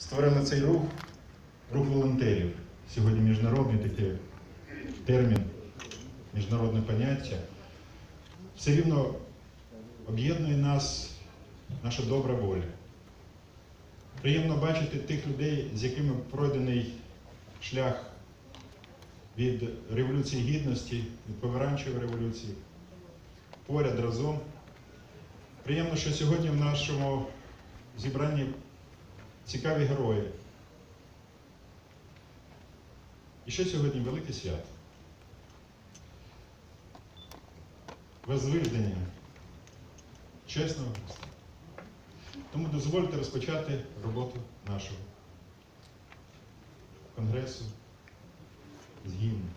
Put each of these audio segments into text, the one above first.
створили цей рух, рух волонтерів. Сьогодні міжнародний такий термін, міжнародне поняття. Все рівно об'єднує нас наша добра воля. Приємно бачити тих людей, з якими пройдений шлях від Революції Гідності, від помаранчевої революції, поряд разом. Приємно, що сьогодні в нашому зібранні цікаві герої. І ще сьогодні велике свято. Возвиждення чесного Христа. Тому дозвольте розпочати роботу нашого конгресу з гімну.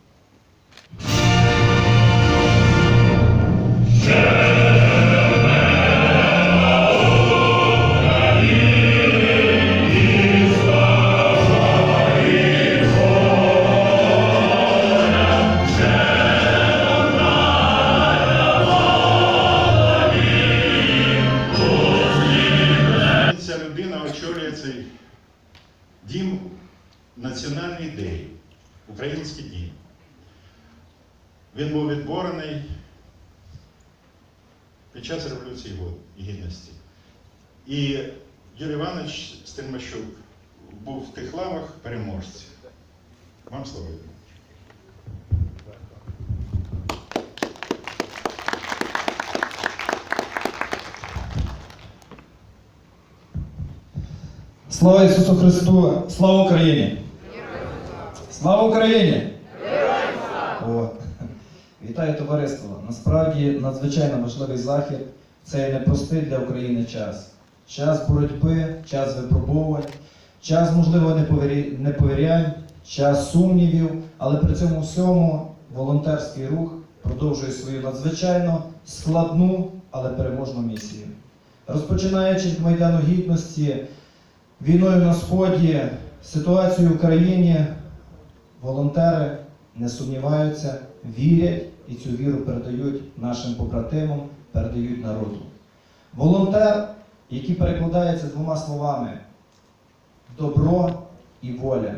Слава Ісусу Христу! Слава Україні! Слава Україні! О, Вітаю товариство! Насправді надзвичайно важливий захід. Це непростий для України час. Час боротьби, час випробовувань, час, можливо, неповірянь, час сумнівів, але при цьому всьому волонтерський рух продовжує свою надзвичайно складну, але переможну місію. Розпочинаючи від Майдану Гідності, війною на Сході, ситуацією в Україні, волонтери не сумніваються, вірять і цю віру передають нашим побратимам, передають народу. Волонтер, який перекладається двома словами добро і воля.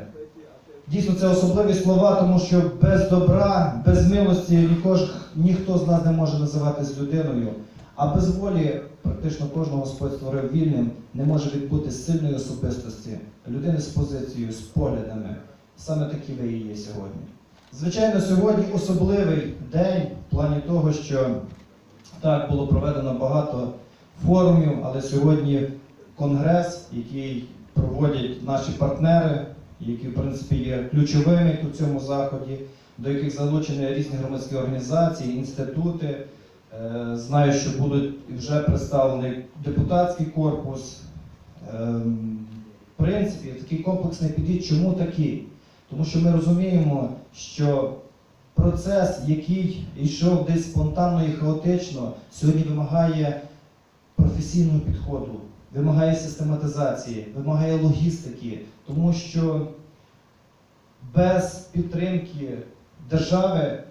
Дійсно, це особливі слова, тому що без добра, без милості ніхто з нас не може називатись людиною. А без волі практично кожного Господь створив вільним, не може відбути сильної особистості, людини з позицією, з поглядами. Саме такі ви і є сьогодні. Звичайно, сьогодні особливий день в плані того, що так було проведено багато форумів, але сьогодні конгрес, який проводять наші партнери, які в принципі є ключовими у цьому заході, до яких залучені різні громадські організації, інститути. Е, Знаю, що будуть вже представлений депутатський корпус. Ем, В принципі, такий комплексний підхід. Чому такий? Тому що ми розуміємо, що процес, який йшов десь спонтанно і хаотично, сьогодні вимагає професійного підходу, вимагає систематизації, вимагає логістики, тому що без підтримки держави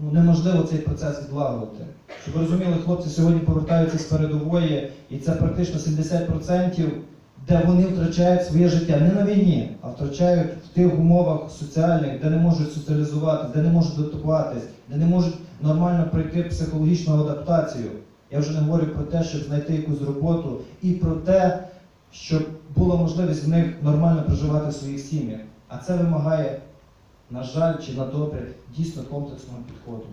ну, неможливо цей процес відлагодити. Щоб ви розуміли, хлопці сьогодні повертаються з передової, і це практично 70%, де вони втрачають своє життя не на війні, а втрачають в тих умовах соціальних, де не можуть соціалізуватися, де не можуть дотуватись, де не можуть нормально пройти психологічну адаптацію. Я вже не говорю про те, щоб знайти якусь роботу, і про те, щоб була можливість в них нормально проживати в своїх сім'ях. А це вимагає, на жаль, чи на добре, дійсно комплексного підходу.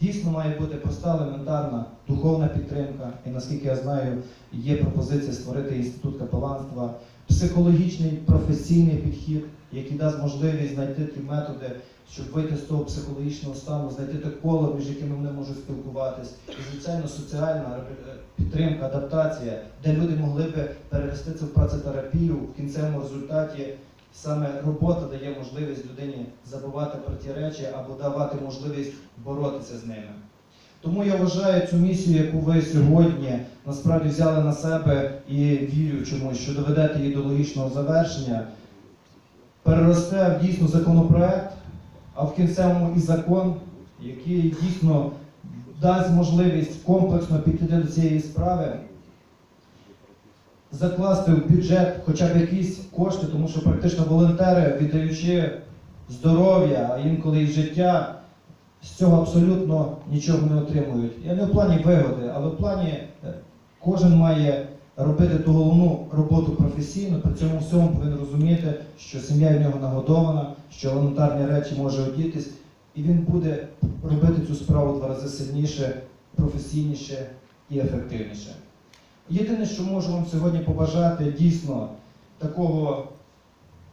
Дійсно має бути проста елементарна духовна підтримка, і наскільки я знаю, є пропозиція створити інститут капеланства, психологічний професійний підхід, який дасть можливість знайти ті методи, щоб вийти з того психологічного стану, знайти те коло, між якими вони можуть спілкуватись, і звичайно соціальна е, підтримка, адаптація, де люди могли би перевести це в працетерапію в кінцевому результаті. Саме робота дає можливість людині забувати про ті речі або давати можливість боротися з ними. Тому я вважаю цю місію, яку ви сьогодні насправді взяли на себе і вірю чомусь, що доведете її до логічного завершення, переросте в дійсно законопроект, а в кінцевому і закон, який дійсно дасть можливість комплексно підійти до цієї справи. Закласти в бюджет хоча б якісь кошти, тому що практично волонтери, віддаючи здоров'я, а інколи і життя, з цього абсолютно нічого не отримують. Я не в плані вигоди, але в плані е, кожен має робити ту головну роботу професійно, при цьому всьому повинен розуміти, що сім'я в нього нагодована, що елементарні речі може одітись, і він буде робити цю справу два рази сильніше, професійніше і ефективніше. Єдине, що можу вам сьогодні побажати, дійсно такого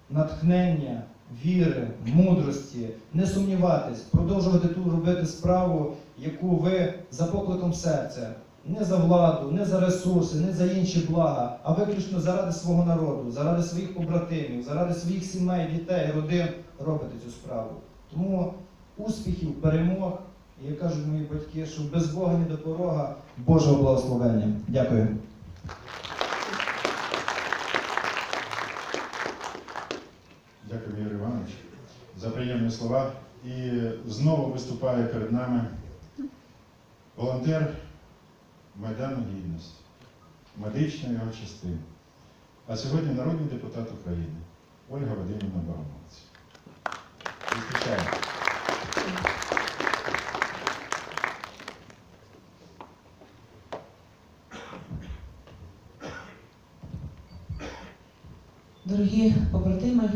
натхнення, віри, мудрості, не сумніватись, продовжувати ту робити справу, яку ви за покликом серця, не за владу, не за ресурси, не за інші блага, а виключно заради свого народу, заради своїх побратимів, заради своїх сімей, дітей, родин робите цю справу. Тому успіхів, перемог, і як кажуть мої батьки, що без Бога ні до порога, Божого благословення. Дякую. Дякую, Ігор Іванович, за приємні слова. І знову виступає перед нами волонтер Майдану Гідності, медична його частина. А сьогодні народний депутат України Ольга Вадимівна Богомолець. Зустрічаємо. Дорогі побратими,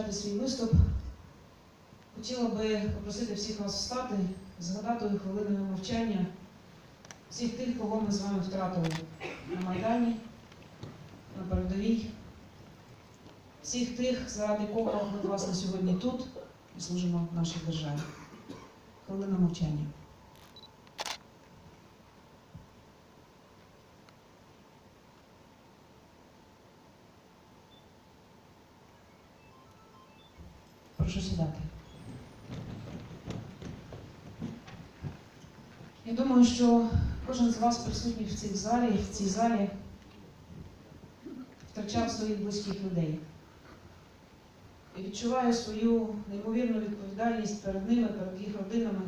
як розпочати свій виступ, хотіла би попросити всіх вас встати, згадати хвилиною мовчання всіх тих, кого ми з вами втратили на Майдані, на передовій, всіх тих, заради кого ми власне сьогодні тут і служимо нашій державі. Хвилина мовчання. Прошу сідати. Я думаю, що кожен з вас присутній в цій залі, в цій залі втрачав своїх близьких людей. І відчуває свою неймовірну відповідальність перед ними, перед їх родинами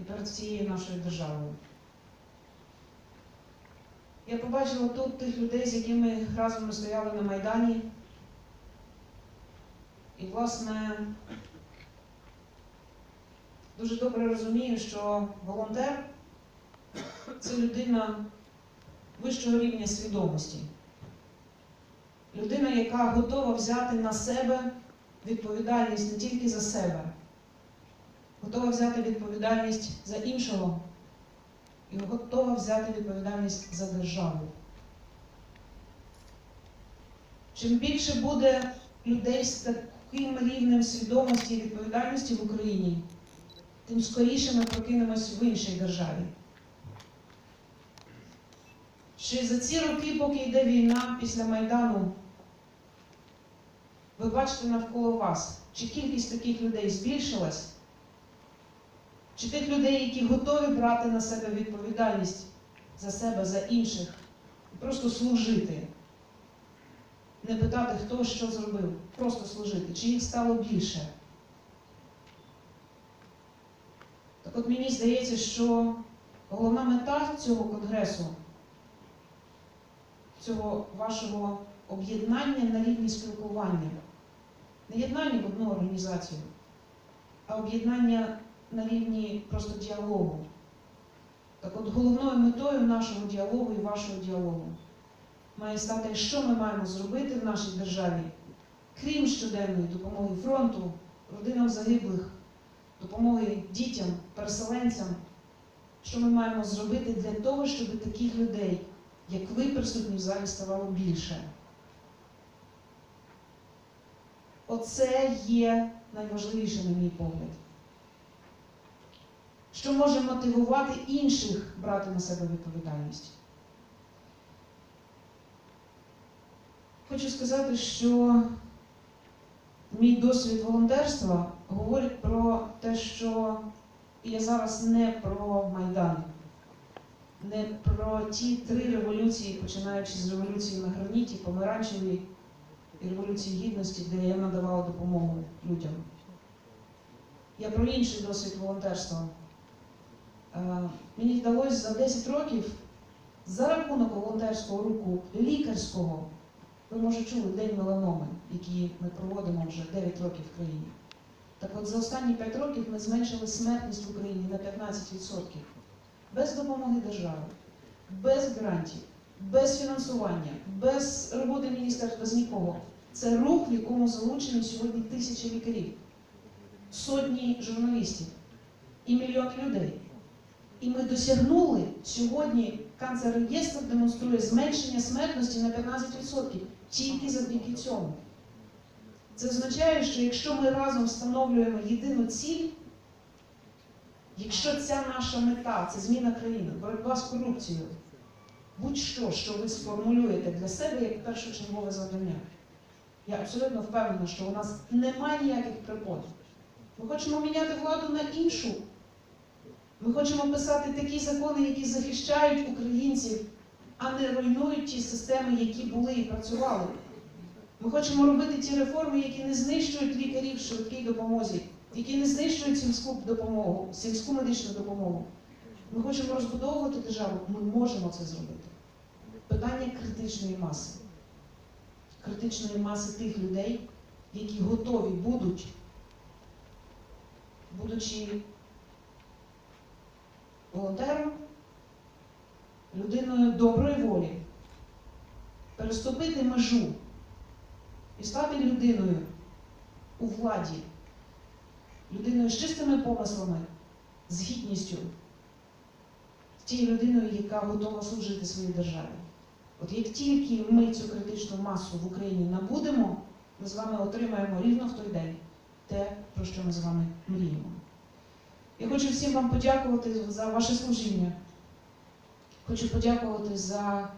і перед всією нашою державою. Я побачила тут тих людей, з якими разом ми стояли на Майдані. І, власне, дуже добре розумію, що волонтер це людина вищого рівня свідомості. Людина, яка готова взяти на себе відповідальність не тільки за себе, готова взяти відповідальність за іншого і готова взяти відповідальність за державу. Чим більше буде людей з таким рівнем свідомості і відповідальності в Україні, тим скоріше ми прокинемось в іншій державі. Ще за ці роки, поки йде війна після Майдану, ви бачите навколо вас, чи кількість таких людей збільшилась, чи тих людей, які готові брати на себе відповідальність за себе, за інших, і просто служити не питати, хто що зробив, просто служити, чи їх стало більше. Так от мені здається, що головна мета цього конгресу, цього вашого об'єднання на рівні спілкування, не єднання в одну організацію, а об'єднання на рівні просто діалогу. Так от головною метою нашого діалогу і вашого діалогу має стати, що ми маємо зробити в нашій державі, крім щоденної допомоги фронту, родинам загиблих, допомоги дітям, переселенцям, що ми маємо зробити для того, щоб таких людей, як ви присутні в залі, ставало більше. Оце є найважливіше, на мій погляд. Що може мотивувати інших брати на себе відповідальність? Хочу сказати, що мій досвід волонтерства говорить про те, що я зараз не про Майдан, не про ті три революції, починаючи з революції на граніті, помаранчевої і революції гідності, де я надавала допомогу людям. Я про інший досвід волонтерства. Е, Мені вдалося за 10 років за рахунок волонтерського руху лікарського, ви може чули День меланоми, який ми проводимо вже 9 років в країні. Так от за останні 5 років ми зменшили смертність в Україні на 15%. Без допомоги держави, без грантів, без фінансування, без роботи міністерства, без нікого. Це рух, в якому залучені сьогодні тисячі лікарів, сотні журналістів і мільйони людей. І ми досягнули сьогодні канцер-реєстр демонструє зменшення смертності на 15% тільки завдяки цьому. Це означає, що якщо ми разом встановлюємо єдину ціль, якщо ця наша мета це зміна країни, боротьба з корупцією, будь-що, що ви сформулюєте для себе як першочергове завдання, я абсолютно впевнена, що у нас немає ніяких препон. Ми хочемо міняти владу на іншу. Ми хочемо писати такі закони, які захищають українців, а не руйнують ті системи, які були і працювали. Ми хочемо робити ті реформи, які не знищують лікарів в швидкій допомозі, які не знищують сільську допомогу, сільську медичну допомогу. Ми хочемо розбудовувати державу, ми можемо це зробити. Питання критичної маси. Критичної маси тих людей, які готові будуть, будучи волонтером, людиною доброї волі, переступити межу і стати людиною у владі, людиною з чистими помислами, з гідністю, тією людиною, яка готова служити своїй державі. От як тільки ми цю критичну масу в Україні набудемо, ми з вами отримаємо рівно в той день те, про що ми з вами мріємо. Я хочу всім вам подякувати за ваше служіння. Хочу подякувати за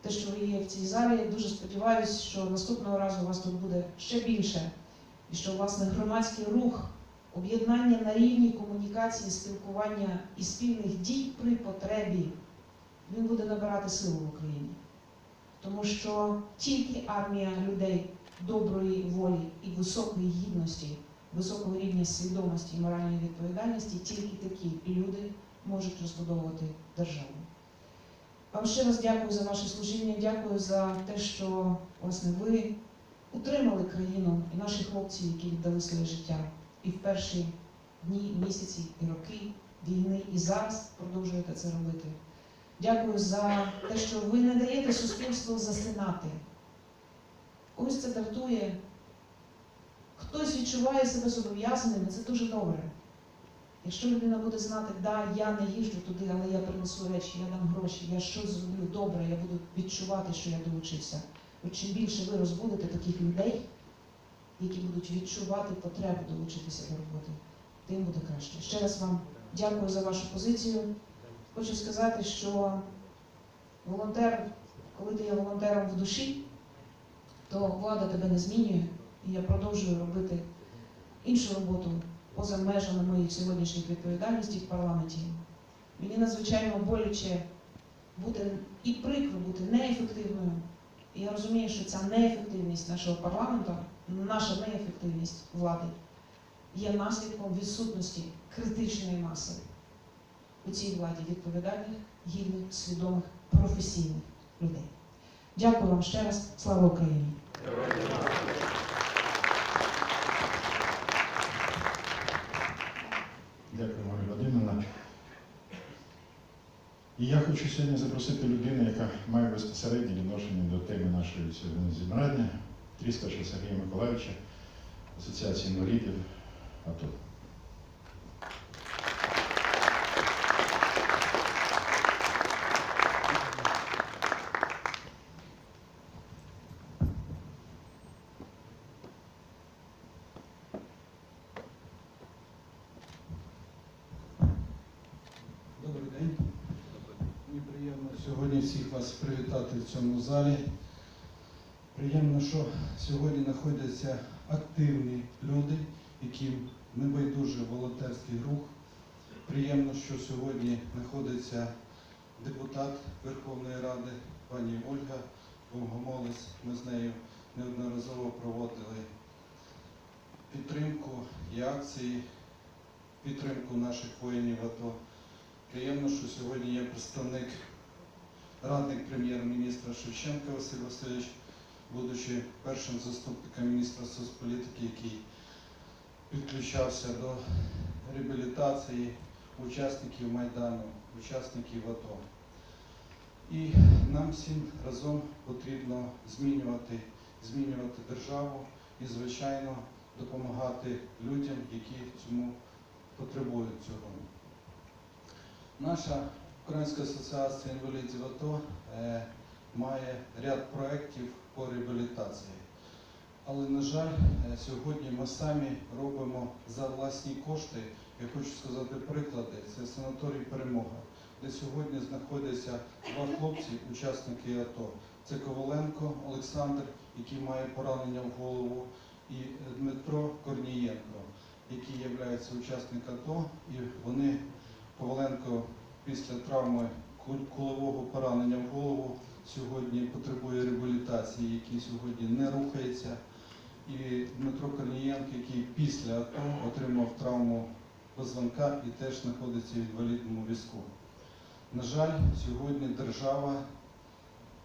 те, що ви є в цій залі. Я дуже сподіваюся, що наступного разу у вас тут буде ще більше, і що власне громадський рух, об'єднання на рівні комунікації, спілкування і спільних дій при потребі, він буде набирати силу в Україні. Тому що тільки армія людей доброї волі і високої гідності високого рівня свідомості і моральної відповідальності, тільки такі люди можуть розбудовувати державу. Вам ще раз дякую за ваше служіння, дякую за те, що власне ви утримали країну і наші хлопці, які віддали своє життя і в перші дні, місяці і роки війни, і зараз продовжуєте це робити. Дякую за те, що ви не даєте суспільству засинати. Ось це дратує Хтось відчуває себе зобов'язаним, і це дуже добре. Якщо людина буде знати, да, я не їжджу туди, але я принесу речі, я дам гроші, я щось зроблю добре, я буду відчувати, що я долучився. От чим більше ви розбудете таких людей, які будуть відчувати потребу долучитися до роботи, тим буде краще. Ще раз вам дякую за вашу позицію. Хочу сказати, що волонтер, коли ти є волонтером в душі, то влада тебе не змінює. І я продовжую робити іншу роботу поза межами моїх сьогоднішніх відповідальностей в парламенті. Мені надзвичайно боляче бути і прикро бути неефективною. І я розумію, що ця неефективність нашого парламенту, наша неефективність влади є наслідком відсутності критичної маси у цій владі відповідальних, гідних, свідомих, професійних людей. Дякую вам ще раз. Слава Україні! Дякую, Марія Вадимівна. І я хочу сьогодні запросити людину, яка має безпосереднє відношення до теми нашої сьогодні зібрання, Тріскача Сергія Миколаївича, Асоціації інвалідів АТО. Добрий день. Мені приємно сьогодні всіх вас привітати в цьому залі. Приємно, що сьогодні знаходяться активні люди, яким не байдуже волонтерський рух. Приємно, що сьогодні знаходиться депутат Верховної Ради, пані Ольга Богомолець. Ми з нею неодноразово проводили підтримку і акції підтримку наших воїнів АТО. Приємно, що сьогодні є представник, радник прем'єр-міністра Шевченка Василь Васильович, будучи першим заступником міністра соцполітики, який підключався до реабілітації учасників Майдану, учасників АТО. І нам всім разом потрібно змінювати, змінювати державу і, звичайно, допомагати людям, які цьому потребують цього. Наша Українська асоціація інвалідів АТО е, має ряд проєктів по реабілітації. Але, на жаль, е, сьогодні ми самі робимо за власні кошти. Я хочу сказати приклади. Це санаторій Перемога, де сьогодні знаходяться два хлопці, учасники АТО. Це Коваленко Олександр, який має поранення в голову, і е, Дмитро Корнієнко, який є учасником АТО. І вони, Коваленко, після травми кулового поранення в голову сьогодні потребує реабілітації, який сьогодні не рухається. І Дмитро Корнієнко, який після АТО отримав травму позвонка і теж знаходиться в інвалідному візку. На жаль, сьогодні держава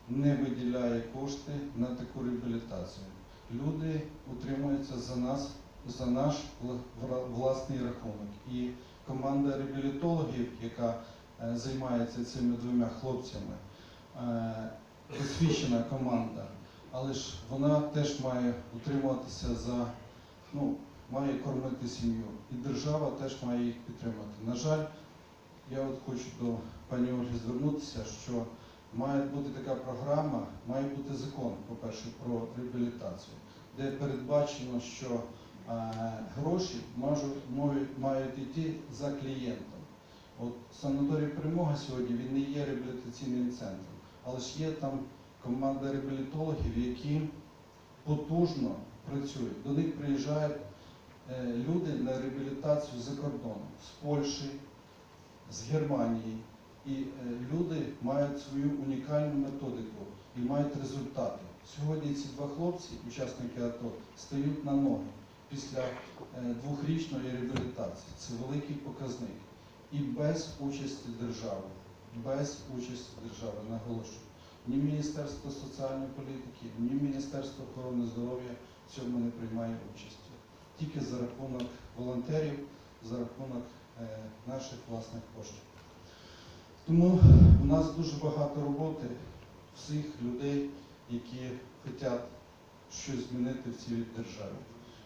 не виділяє кошти на таку реабілітацію. Люди утримуються за нас, за наш власний рахунок. І команда реабілітологів, яка займається цими двома хлопцями, е, досвідчена команда, але ж вона теж має утримуватися за, ну, має кормити сім'ю. І держава теж має їх підтримати. На жаль, я от хочу до пані Ольги звернутися, що має бути така програма, має бути закон, по-перше, про реабілітацію, де передбачено, що е, гроші можуть, мають йти за клієнтом. От санаторій Перемога сьогодні він не є реабілітаційним центром, але ж є там команда реабілітологів, які потужно працюють. До них приїжджають е, люди на реабілітацію за кордоном з Польщі, з Германії. І е, люди мають свою унікальну методику і мають результати. Сьогодні ці два хлопці, учасники АТО, стають на ноги після е, двохрічної реабілітації. Це великий показник. І без участі держави, без участі держави, наголошую. Ні Міністерство соціальної політики, ні Міністерство охорони здоров'я в цьому не приймає участі. Тільки за рахунок волонтерів, за рахунок е, наших власних коштів. Тому у нас дуже багато роботи всіх людей, які хочуть щось змінити в цій державі.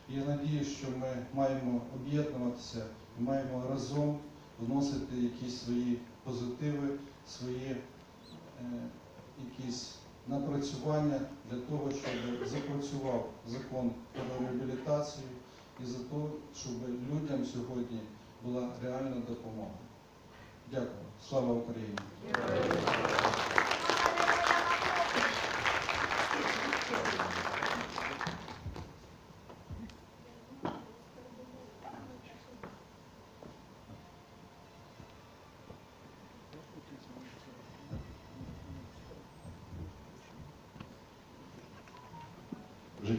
І я надію, що ми маємо об'єднуватися і маємо разом вносити якісь свої позитиви, свої е, якісь напрацювання для того, щоб запрацював закон про реабілітацію і за те, щоб людям сьогодні була реальна допомога. Дякую. Слава Україні!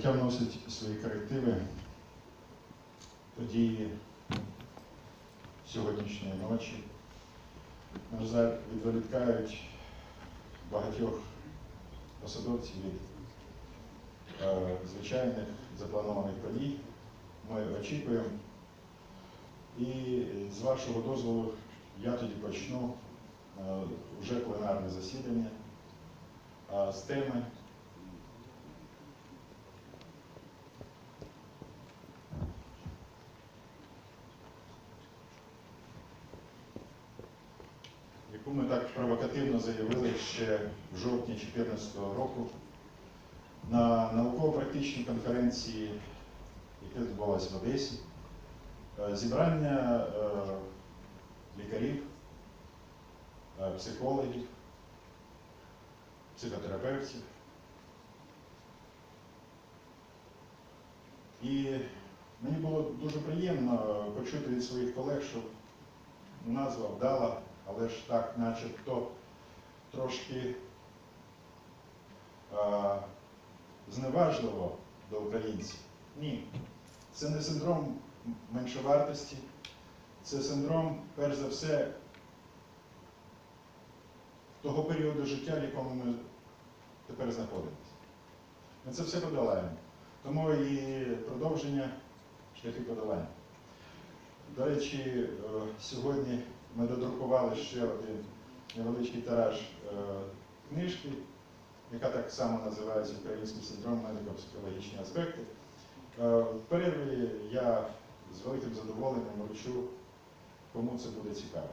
Життя вносить свої корективи. Події сьогоднішньої ночі, на жаль, відволікають багатьох посадовців від е, звичайних запланованих подій. Ми очікуємо. І з вашого дозволу я тоді почну е, вже пленарне засідання з теми яку ми так провокативно заявили ще в жовтні 2014 року на науково-практичній конференції, яка відбулася в Одесі, Е, зібрання е, лікарів, е, психологів, психотерапевтів. І мені було дуже приємно почути від своїх колег, що назва вдала, але ж так, начебто, трошки е, зневажливо до українців. Ні. Це не синдром меншовартості, Це синдром, перш за все, того періоду життя, в якому ми тепер знаходимося. Ми це все подолаємо. Тому і продовження шляхи подолання. До речі, е, сьогодні ми додрукували ще один невеличкий тираж е, книжки, яка так само називається Український синдром медико-психологічні аспекти. Е, В перерві я з великим задоволенням вручу, кому це буде цікаво.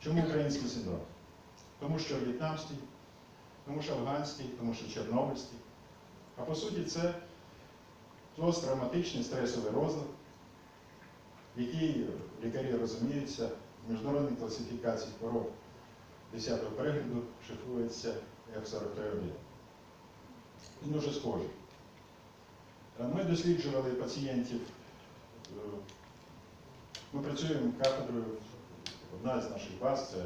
Чому український синдром? Тому що в'єтнамський, тому що афганський, тому що чорнобильський. А по суті, це посттравматичний стресовий розлад, який лікарі розуміються в міжнародній класифікації хвороб 10-го перегляду шифрується F43.1. Він дуже схожий. Е, Ми досліджували пацієнтів. е, Ми працюємо кафедрою. Одна з наших баз це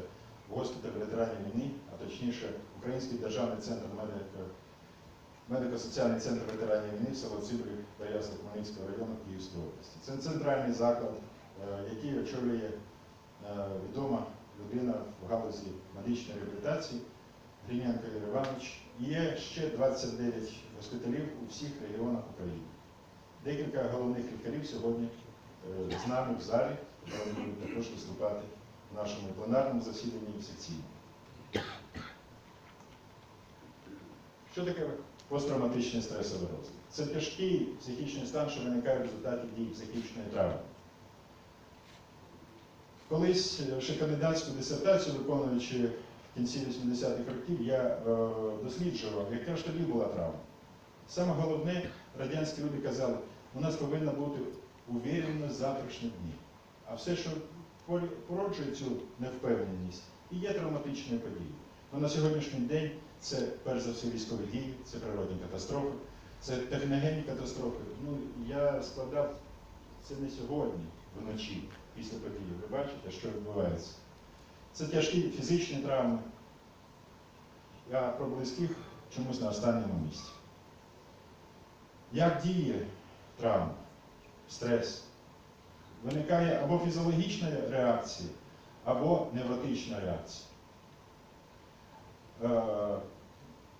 госпіталь ветеранів війни, а точніше Український державний центр медико, медико-соціальний центр ветеранів війни в село Цибрів Дар'ясла Хмельницького району Київської області. Це центральний заклад, е, який очолює е, відома людина в галузі медичної реабілітації Гриненко Ігор Іванович. Є ще 29 госпіталів у всіх регіонах України. Декілька головних лікарів сьогодні е, з нами в залі, будуть також виступати в нашому пленарному засіданні в секційному. Що таке посттравматичний стресовий розлад? Це тяжкий психічний стан, що виникає в результаті дії психічної травми. Колись е, ще кандидатську дисертацію, виконуючи в кінці 80-х років, я е, досліджував, яка ж тоді була травма. Саме головне, радянські люди казали, у нас повинна бути увіреність завтрашніх днів. А все, що породжує цю невпевненість, і є травматичною подією. Ну, на сьогоднішній день це перш за все військові дії, це природні катастрофи, це техногенні катастрофи. Ну, я складав це не сьогодні, вночі, після події. Ви бачите, що відбувається. Це тяжкі фізичні травми. Я про близьких чомусь на останньому місці. Як діє травма, стрес? Виникає або фізіологічна реакція, або невротична реакція. Е,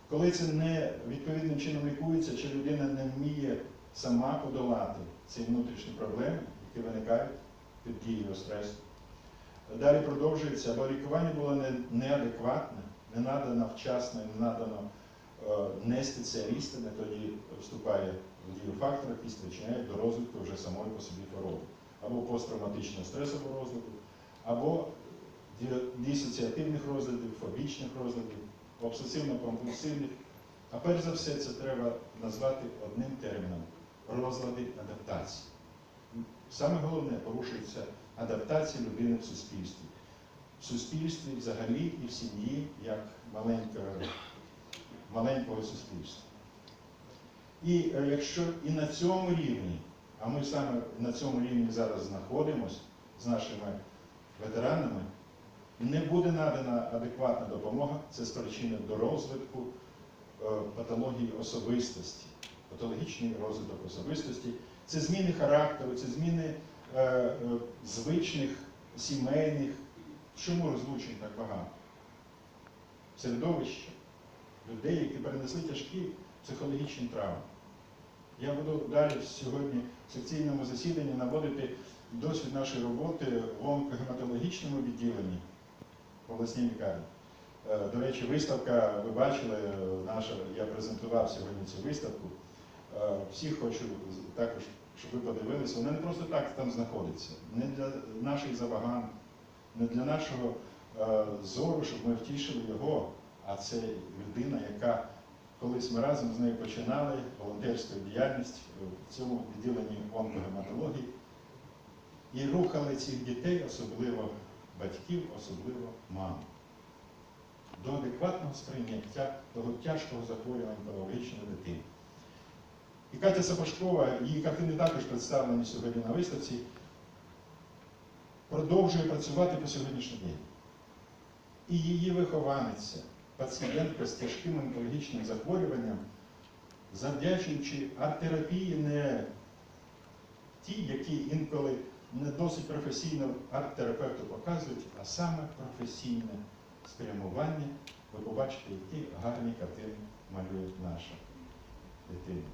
Коли це не відповідним чином лікується, чи людина не вміє сама подолати ці внутрішні проблеми, які виникають під дією стресу. Далі продовжується, або лікування було неадекватне, не надано вчасно, не надано е, не спеціалістами, тоді вступає в дію фактор, який спричиняє до розвитку вже самої по собі хвороби, або посттравматичного стресового розладу, або дисоціативних розладів, фобічних розладів, обсесивно-компульсивних. А перш за все це треба назвати одним терміном розлади адаптації. Саме головне порушується адаптація людини в суспільстві. В суспільстві взагалі і в сім'ї як маленького, маленького суспільства. І е, якщо і на цьому рівні, а ми саме на цьому рівні зараз знаходимося з нашими ветеранами, не буде надана адекватна допомога, це спричинить до розвитку е, патології особистості, патологічний розвиток особистості, це зміни характеру, це зміни е, е, звичних, сімейних. Чому розлучень так багато? Середовище людей, які перенесли тяжкі психологічні травми. Я буду далі сьогодні в секційному засіданні наводити досвід нашої роботи в онкогематологічному відділенні в обласній лікарні. Е, До речі, виставка, ви бачили, е, наша, я презентував сьогодні цю виставку. Е, Всіх хочу також, щоб ви подивилися. Вона не просто так там знаходиться. Не для наших забагань, не для нашого зору, щоб ми втішили його, а це людина, яка колись ми разом з нею починали волонтерську діяльність в цьому відділенні онкогематології і рухали цих дітей, особливо батьків, особливо мам, до адекватного сприйняття того тяжкого захворювання онкологічної дитини. І Катя Сапожкова, її картини також представлені сьогодні на виставці, продовжує працювати по сьогоднішній день. І її вихованиця, пацієнтка з тяжким онкологічним захворюванням, завдячуючи арт-терапії не ті, які інколи не досить професійно арт-терапевту показують, а саме професійне спрямування. Ви побачите, які гарні картини малює наша дитина.